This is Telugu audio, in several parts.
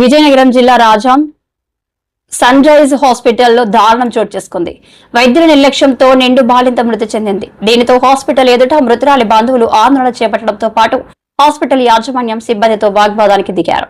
విజయనగరం జిల్లా రాజాం సన్ రైజ్ హాస్పిటల్లో దారుణం చోటు చేసుకుంది. వైద్యుల నిర్లక్ష్యంతో నిండు బాలింత మృతి చెందింది. దీనితో హాస్పిటల్ ఎదుట మృతురాలి బంధువులు ఆందోళన చేపట్టడంతో పాటు హాస్పిటల్ యాజమాన్యం సిబ్బందితో వాగ్వాదానికి దిగారు.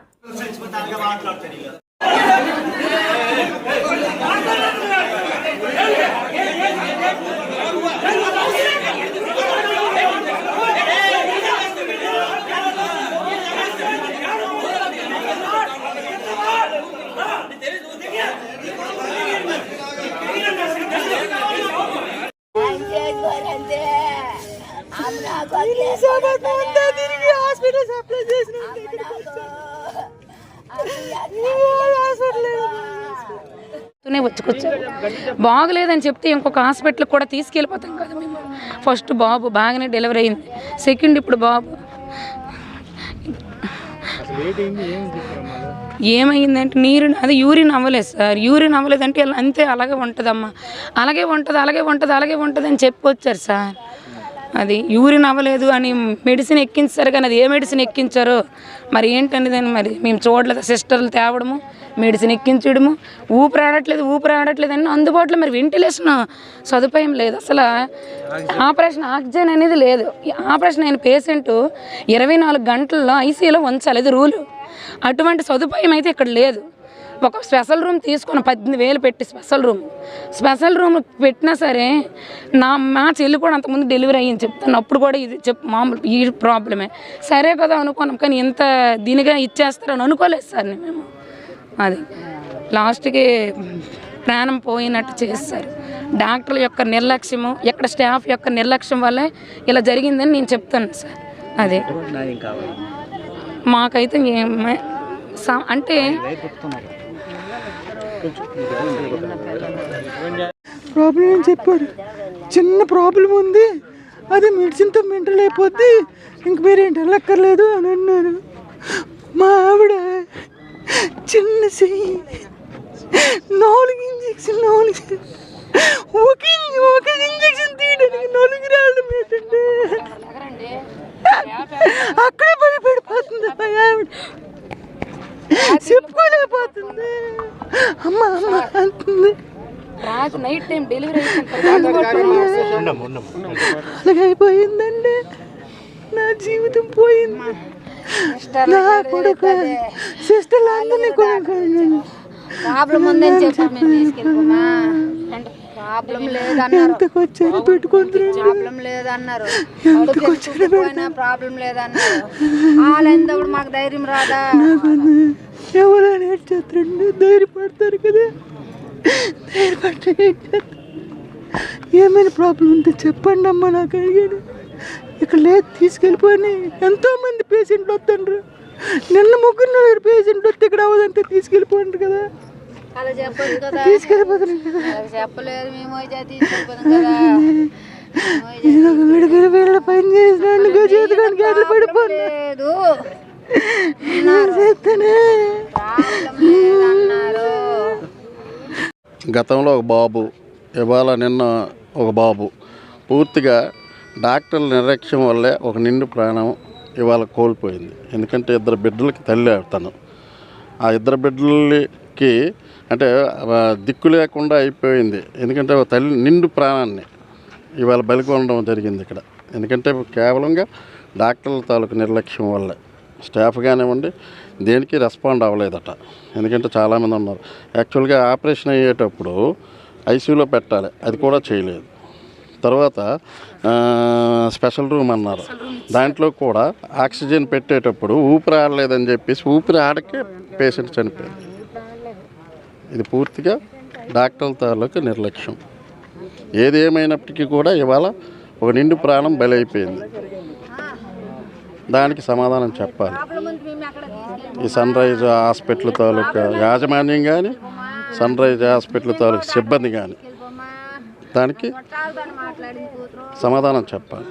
తిరిగి హాస్పిటల్ సప్లై చేసిన వచ్చుకొచ్చారు. బాగలేదని చెప్తే ఇంకొక హాస్పిటల్ కూడా తీసుకెళ్ళిపోతాం కదా మేము. ఫస్ట్ బాబు బాగానే డెలివరీ అయింది. సెకండ్ ఇప్పుడు బాబు. ఏమైందంటే నీరు అది యూరిన్ అవ్వలేదు సార్. యూరిన్ అవ్వలేదంటే అంతే అలాగే ఉంటుందమ్మా. అలాగే ఉంటుంది అలాగే ఉంటుంది అలాగే ఉంటుంది అని చెప్పి వచ్చారు సార్. అది యూరిన్ అవ్వలేదు అని మెడిసిన్ ఎక్కించారు కానీ అది ఏ మెడిసిన్ ఎక్కించారో మరి ఏంటనేది అని మరి మేము చూడలేదు. సిస్టర్లు తేవడము మెడిసిన్ ఎక్కించడము ఊపిరి ఆడట్లేదు ఊపిరి ఆడట్లేదు అని అందుబాటులో మరి వెంటిలేషన్ సదుపాయం లేదు. అసలు ఆపరేషన్ ఆక్సిజన్ అనేది లేదు. ఈ ఆపరేషన్ అయిన పేషెంట్ ఇరవై నాలుగు గంటల్లో ఐసీలో ఉంచాలి. అది రూలు. అటువంటి సదుపాయం అయితే ఇక్కడ లేదు. ఒక స్పెషల్ రూమ్ తీసుకున్న పద్దెనిమిది వేలు పెట్టి స్పెషల్ రూమ్. స్పెషల్ రూమ్ పెట్టినా సరే నా మా చెల్లి కూడా అంతకుముందు డెలివరీ అయ్యింది చెప్తాను అప్పుడు కూడా ఇది చెప్ మామూలు ఈ ప్రాబ్లమే. సరే కదా అనుకున్నాం కానీ ఇంత దీనిగా ఇచ్చేస్తారని అనుకోలేదు సార్ మేము. అది లాస్ట్కి ప్రాణం పోయినట్టు చేస్తారు. డాక్టర్ల యొక్క నిర్లక్ష్యము ఇక్కడ స్టాఫ్ యొక్క నిర్లక్ష్యం వల్లే ఇలా జరిగిందని నేను చెప్తాను సార్. అదే. మాకైతే అంటే ప్రాబ్లం అని చెప్పారు? చిన్న ప్రాబ్లం ఉంది. అది మెడిసిన్తో మెంటల్ అయిపోద్ది. ఇంక మీరేంటి వెళ్ళక్కర్లేదు అని అన్నారు మా ఆవిడ చిన్న చెయ్యి నాలుగు ఇంజక్షన్ నాలుగు ఒక ఒక ఇంజక్షన్ తీయడానికి నాలుగు రాళ్ళు ఏంటంటే అక్కడే పడి మా ఆవిడ. చెప్పుకోలేకపోతుంది. అమ్మ అమ్మ అంటుంది రాజు నైట్ టైం డెలివరీ అలాగే అయిపోయిందండి నా జీవితం పోయింది. నా కొడుకు సిస్టర్లు అందరినీ కొడుకు ప్రాబ్లం ఉందని చెప్పి మేము తీసుకెళ్ళిపోమా ప్రాబ్లం లేదన్నారు. ఎంతకు వచ్చారో పెట్టుకుంటారు ప్రాబ్లం లేదన్నారు. ప్రాబ్లం లేదన్నారు. మాకు ధైర్యం రాదా? ఎవరైనా ఏం చేస్తారండి ధైర్యపడతారు కదా. ధైర్యపడితే ఏం చేస్తారు? ఏమైనా ప్రాబ్లం ఉంటే చెప్పండి అమ్మ నాకు అడిగాడు ఇక్కడ లేదు తీసుకెళ్ళిపోయి ఎంతో మంది పేషెంట్లు వస్తుండ్రు. నిన్న ముగ్గురు నలుగురు పేషెంట్లు వస్తే ఇక్కడ అవ్వదంటే తీసుకెళ్ళిపోండి కదా. చెప్పదు కదా. తీసుకెళ్ళిపోతున్నాం కదా. అలా చెప్పలేదు మేము అయితే తీసుకెళ్ళిపోతాం కదా. నేను ఒక విడిగిరి వీళ్ళ పని చేస్తానే ప్రాబ్లం లేదన్నారు గతంలో ఒక బాబు ఇవాళ నిన్న ఒక బాబు. పూర్తిగా డాక్టర్ల నిర్లక్ష్యం వల్లే ఒక నిండు ప్రాణం ఇవాళ కోల్పోయింది. ఎందుకంటే ఇద్దరు బిడ్డలకి తల్లి అవుతాను ఆ ఇద్దరు బిడ్డలకి అంటే దిక్కు లేకుండా అయిపోయింది. ఎందుకంటే తల్లి నిండు ప్రాణాన్ని ఇవాళ బలికొనడం జరిగింది ఇక్కడ. ఎందుకంటే కేవలంగా డాక్టర్ల తాలూకు నిర్లక్ష్యం వల్లే. స్టాఫ్ కానివ్వండి దేనికి రెస్పాండ్ అవ్వలేదట. ఎందుకంటే చాలామంది ఉన్నారు. యాక్చువల్గా ఆపరేషన్ అయ్యేటప్పుడు ఐసీయూలో పెట్టాలి. అది కూడా చేయలేదు. తర్వాత స్పెషల్ రూమ్ అన్నారు. దాంట్లో కూడా ఆక్సిజన్ పెట్టేటప్పుడు ఊపిరి ఆడలేదని చెప్పేసి ఊపిరి ఆడకే పేషెంట్ చనిపోయింది ఇది పూర్తిగా డాక్టర్ల తాలూకు నిర్లక్ష్యం. ఏది ఏమైనప్పటికీ కూడా ఇవాళ ఒక నిండు ప్రాణం బలైపోయింది. దానికి సమాధానం చెప్పాలి. ఈ సన్ రైజ్ హాస్పిటల్ తాలూకా యాజమాన్యం కానీ సన్ రైజ్ హాస్పిటల్ తాలూకా సిబ్బంది కానీ దానికి సమాధానం చెప్పాలి.